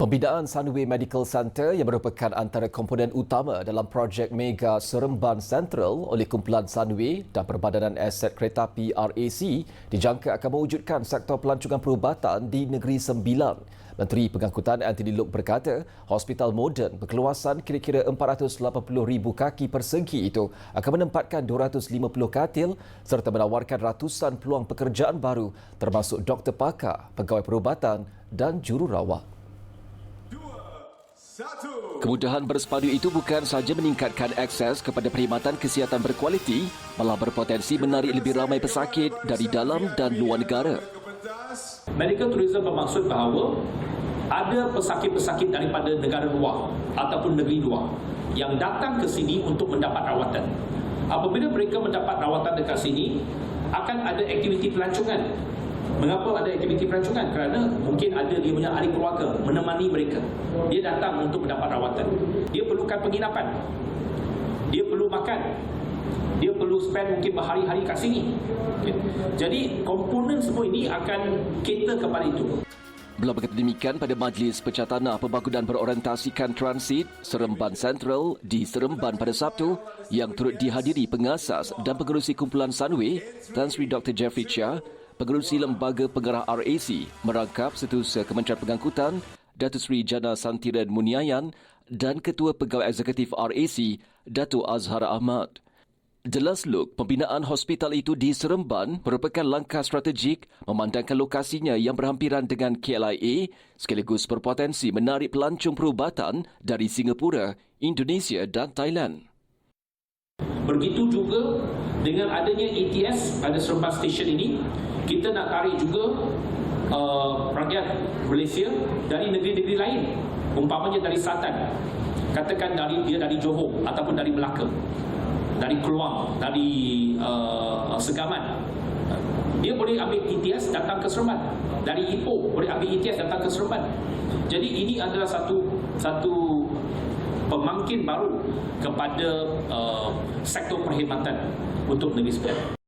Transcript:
Pembinaan Sunway Medical Centre yang merupakan antara komponen utama dalam projek Mega Seremban Central oleh kumpulan Sunway dan Perbadanan Aset Kereta Api RAC dijangka akan mewujudkan sektor pelancongan perubatan di Negeri Sembilan. Menteri Pengangkutan Anthony Loke berkata, hospital moden berkeluasan kira-kira 480,000 kaki persegi itu akan menempatkan 250 katil serta menawarkan ratusan peluang pekerjaan baru termasuk doktor pakar, pegawai perubatan dan jururawat. Kemudahan bersepadu itu bukan sahaja meningkatkan akses kepada perkhidmatan kesihatan berkualiti, malah berpotensi menarik lebih ramai pesakit dari dalam dan luar negara. Medical tourism bermaksud bahawa ada pesakit-pesakit daripada negara luar ataupun negeri luar yang datang ke sini untuk mendapat rawatan. Apabila mereka mendapat rawatan dekat sini, akan ada aktiviti pelancongan. Mengapa ada aktiviti pelancongan? Kerana mungkin ada dia punya ahli keluarga menemani mereka. Dia datang untuk mendapat rawatan. Dia perlukan penginapan. Dia perlu makan. Dia perlu spend mungkin berhari-hari kat sini. Okay. Jadi komponen semua ini akan cater kepada itu. Beliau berkata demikian pada Majlis Pecah Tanah Pembangunan Berorientasikan Transit Seremban Central di Seremban pada Sabtu yang turut dihadiri pengasas dan pengerusi kumpulan Sunway Tan Sri Dr. Jeffrey Chia, pengerusi Lembaga Pengarah RAC merangkap Setiausaha Kementerian Pengangkutan Datuk Seri Jana Santiran Muniayan dan Ketua Pegawai Eksekutif RAC Datuk Azhar Ahmad. Jelas Luk, pembinaan hospital itu di Seremban merupakan langkah strategik memandangkan lokasinya yang berhampiran dengan KLIA sekaligus berpotensi menarik pelancong perubatan dari Singapura, Indonesia dan Thailand. Begitu juga dengan adanya ATS pada Seremban Station ini, kita nak tarik juga uh, rakyat Malaysia dari negeri-negeri lain, umpamanya dari Selatan. Katakan dari dia dari Johor ataupun dari Melaka dari Keluang, dari uh, Segaman. Dia boleh ambil ETS datang ke Seremban. Dari Ipoh boleh ambil ETS datang ke Seremban. Jadi ini adalah satu satu pemangkin baru kepada uh, sektor perkhidmatan untuk negeri Sembilan.